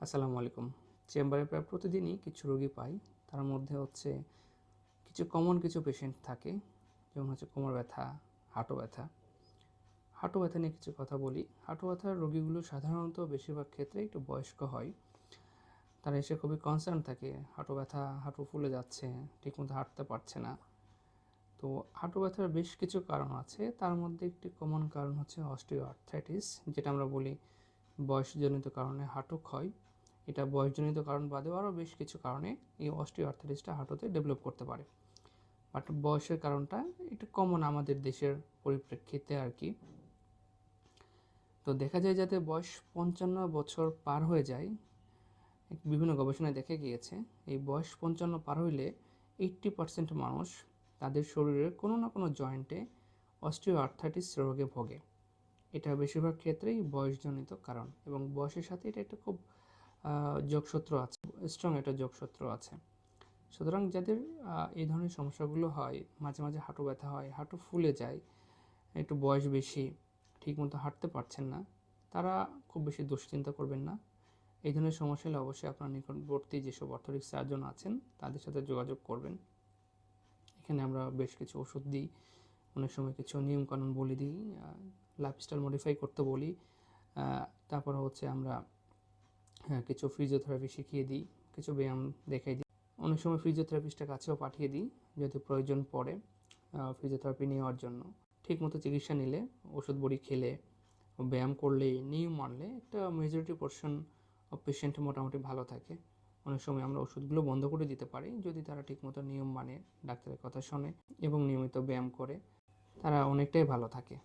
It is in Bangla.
আসসালামু আলাইকুম। চেম্বারে প্রায় প্রতিদিনই কিছু রোগী পাই। তার মধ্যে হচ্ছে কিছু কমন কিছু পেশেন্ট থাকে, যেমন হচ্ছে কোমর ব্যথা, হাঁটু ব্যথা। হাঁটু ব্যথা নিয়ে কিছু কথা বলি। হাঁটু ব্যথার রোগীগুলো সাধারণত বেশিরভাগ ক্ষেত্রে একটু বয়স্ক হয়। তারা এসে খুবই কনসার্ন থাকে, হাঁটু ব্যথা, হাঁটু ফুলে যাচ্ছে, ঠিকমতো হাঁটতে পারছে না। তো হাঁটু ব্যথার বেশ কিছু কারণ আছে। তার মধ্যে একটি কমন কারণ হচ্ছে অস্টিও আর্থ্রাইটিস যেটা আমরা বলি বয়সজনিত কারণে হাঁটু ক্ষয়। এটা বয়সজনিত কারণ বাদেও আরও বেশ কিছু কারণে এই অস্টিও আর্থারাইটিসটা হাঁটুতে ডেভেলপ করতে পারে। বাট বয়সের কারণটা একটু কমন আমাদের দেশের পরিপ্রেক্ষিতে আর কি। তো দেখা যায় যাতে বয়স পঞ্চান্ন বছর পার হয়ে যায় বিভিন্ন গবেষণায় দেখে গিয়েছে, এই বয়স পঞ্চান্ন পার হইলে এইট্টি পার্সেন্ট মানুষ তাদের শরীরের কোনো না কোনো জয়েন্টে অস্টিও আর্থাইটিস রোগে ভোগে। এটা বেশিরভাগ ক্ষেত্রেই বয়সজনিত কারণ এবং বয়সের সাথে এটা একটা খুব যোগসূত্র আছে স্ট্রং একটা যোগসূত্র আছে। সুতরাং যাদের এই ধরনের সমস্যাগুলো হয়, মাঝে মাঝে হাঁটু ব্যথা হয়, হাঁটু ফুলে যায়, একটু বয়স বেশি, ঠিকমতো হাঁটতে পারছেন না, তারা খুব বেশি দুশ্চিন্তা করবেন না। এই ধরনের সমস্যা হলে অবশ্যই আপনার নিকটবর্তী যেসব অর্থোটিক সার্জন আছেন, তাদের সাথে যোগাযোগ করবেন। এখানে আমরা বেশ কিছু ওষুধ দিই, অনেক সময় কিছু নিয়মকানুন বলে দিই লাইফস্টাইল মডিফাই করতে বলি তারপর হচ্ছে আমরা হ্যাঁ কিছু ফিজিওথেরাপি শিখিয়ে দিই, কিছু ব্যায়াম দেখাই দিই। অনেক সময় ফিজিওথেরাপিস্টের কাছেও পাঠিয়ে দিই, যদি প্রয়োজন পড়ে ফিজিওথেরাপি নেওয়ার জন্য। ঠিকমতো চিকিৎসা নিলে, ওষুধ বড়ি খেলে, ব্যায়াম করলে নিয়ম মানলে একটা মেজরিটি পোর্শন অফ পেশেন্ট মোটামুটি ভালো থাকে। অনেক সময় আমরা ওষুধগুলো বন্ধ করে দিতে পারি, যদি তারা ঠিকমতো নিয়ম মানে ডাক্তারের কথা শোনে এবং নিয়মিত ব্যায়াম করে, তারা অনেকটাই ভালো থাকে।